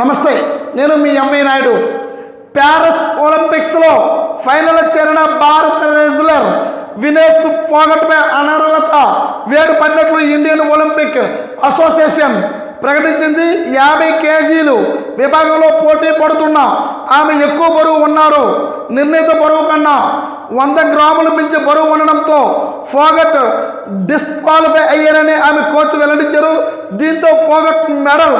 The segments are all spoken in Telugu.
నమస్తే నేను మీ ఎంఐ నాయుడు. ప్యారిస్ ఒలింపిక్స్లో ఫైనల్ చేరిన భారత రెజ్లర్ వినేష్ ఫోగట్పై అనర్హత వేడు పడినట్లు ఇండియన్ ఒలింపిక్ అసోసియేషన్ ప్రకటించింది. యాభై కేజీలు విభాగంలో పోటీ పడుతున్న ఆమె ఎక్కువ బరువు ఉన్నారు. నిర్ణీత బరువు కన్నా వంద గ్రాములు మించి బరువు ఉండడంతో ఫోగట్ డిస్క్వాలిఫై అయ్యారని ఆమె కోచ్ వెల్లడించారు. దీంతో ఫోగట్ మెడల్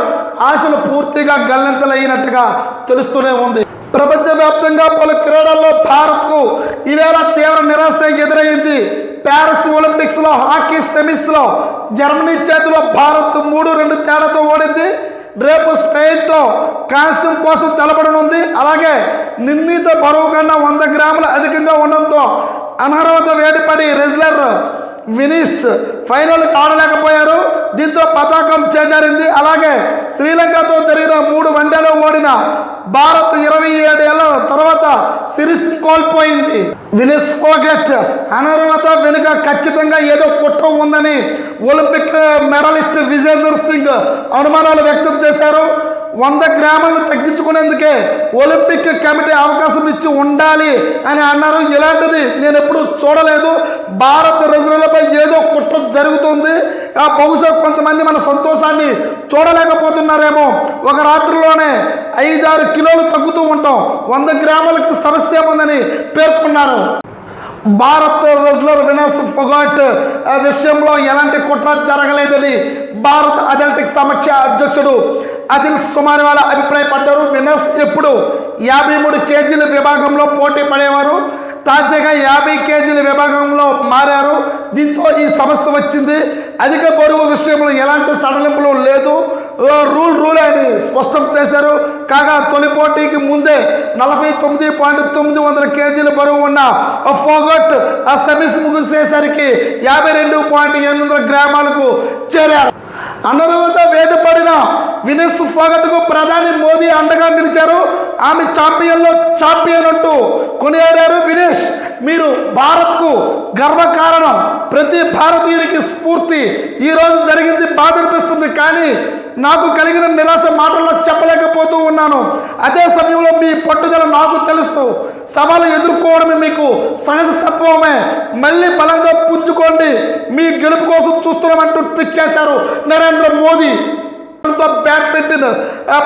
ఆశలు పూర్తిగా గల్లంతలయ్యినట్టుగా తెలుస్తూనే ఉంది. ప్రపంచవ్యాప్తంగా పలు క్రీడల్లో భారత్కు ఈవేళ తీవ్ర నిరాశ ఎదురైంది. ప్యారిస్ ఒలింపిక్స్లో హాకీ సెమీస్లో జర్మనీ చేతిలో భారత్ మూడు రెండు తేడాతో ఓడింది. రేపు స్పెయిన్తో కాంస్యం కోసం తెలపడనుంది అలాగే నిర్ణీత బరువు కన్నా వంద గ్రాములు అధికంగా ఉండడంతో అనర్హత వేడిపడి రెజ్లర్ వినీస్ ఫైనల్ ఆడలేకపోయారు. దీంతో పతాకం చేజారింది. అలాగే శ్రీలంకతో జరిగిన మూడు వన్డేలో ఓడిన భారత్ ఇరవై ఏడేళ్ళ తర్వాత సిరీస్ కోల్పోయింది. వినిస్ ఫోగెట్ అనర్హత వెనుక ఖచ్చితంగా ఏదో కుట్ర ఉందని ఒలింపిక్ మెడలిస్ట్ విజేందర్ సింగ్ అనుమానాలు వ్యక్తం చేశారు. వంద గ్రాములను తగ్గించుకునేందుకే ఒలింపిక్ కమిటీ అవకాశం ఇచ్చి ఉండాలి అని అన్నారు. ఇలాంటిది నేను ఎప్పుడు చూడలేదు. భారత రిజర్వులపై ఏదో కుట్ర జరుగుతుంది. ఆ బహుశా కొంతమంది మన సంతోషాన్ని చూడలేకపోతున్నారేమో. ఒక రాత్రిలోనే ఐదారు కిలోలు తగ్గుతూ ఉంటాం. వంద గ్రాములకు సమస్య ఉందని పేర్కొన్నారు. భారత్ రెజ్లర్ వినస్ ఫొగాట్ విషయంలో ఎలాంటి కుట్ర జరగలేదని భారత్ అథ్లెటిక్స్ సమక్ష అధ్యక్షుడు అదిల్ వాళ్ళ అభిప్రాయపడ్డారు. వినస్ ఎప్పుడు యాభై మూడు కేజీల విభాగంలో పోటీ పడేవారు. తాజాగా యాభై కేజీల విభాగంలో మారారు. దీంతో ఈ సమస్య వచ్చింది. అధిక బరువు విషయంలో ఎలాంటి సడలింపులు లేదు. రూల్ రూల్ అని స్పష్టం చేశారు. కాగా తొలి పోటీకి ముందే నలభై తొమ్మిది పాయింట్ తొమ్మిది వందల కేజీల బరువు ఉన్న ఫోగట్ ఆ సెమీస్ ముగిసేసరికి యాభై రెండు పాయింట్ ఎనిమిది వందల గ్రామాలకు చేరారు. అనర్హత వేటుపడిన వినెస్ ఫోగట్కు ప్రధాని మోదీ అండగా నిలిచారు. ఆమె ఛాంపియన్లో ఛాంపియన్ అంటూ కొనియాడారు వినేష్ మీరు భారత్కు గర్వకారణం. ప్రతి భారతీయుడికి స్ఫూర్తి. ఈరోజు జరిగింది బాధ కానీ నాకు కలిగిన నిరాశ మాటల్లో చెప్పలేకపోతూ ఉన్నాను. అదే సమయంలో మీ పట్టుదల నాకు తెలుసు. సవాలు ఎదుర్కోవడమే మీకు సహజ తత్వమే. మళ్ళీ బలంగా పుంజుకోండి. మీ గెలుపు కోసం చూస్తున్నామంటూ ట్వీట్ చేశారు Narendra Modi. Badminton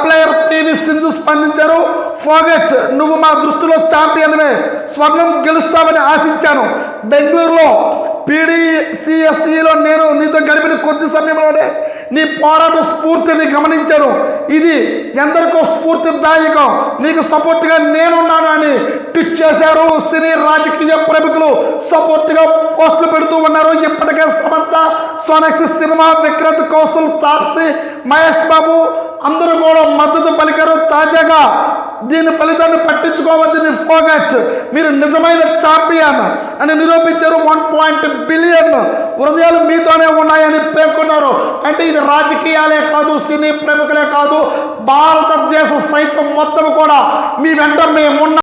player P V Sindhu స్పందించారు. ఫోగట్ నువ్వు మా దృష్టిలో ఛాంపియన్వే స్వర్ణం గెలుస్తామని ఆశించాను. బెంగళూరులో పీడీసీఎస్ఈలో నేను నీతో గడిపిన కొద్ది సమయంలోనే నీ పోరాట స్ఫూర్తిని గమనించాను. ఇది ఎందరికో స్ఫూర్తిదాయకం. నీకు సపోర్ట్గా నేనున్నాను అని ట్వీట్ చేశారు సినీ రాజకీయ ప్రముఖులు సపోర్ట్గా పోస్టులు పెడుతూ ఉన్నారు. ఇప్పటికే సమంత సోనక్సి సినిమా విక్రత్ కౌశల్ తాప్సి మహేష్ బాబు అందరూ కూడా మద్దతు పలికారు. తాజాగా దీని ఫలితాన్ని పట్టించుకోవద్దని ఫోగట్. మీరు నిజమైన ఛాంపియన్ అని నిరూపించారు. వన్ పాయింట్ బిలియన్ హృదయాలు మీతోనే ఉన్నాయని పేర్కొన్నారు. అంటే ఇది రాజకీయాలే కాదు సినీ ప్రముఖులే కాదు. భారతదేశ సైతం మొత్తం కూడా మీ వెంట మేమున్న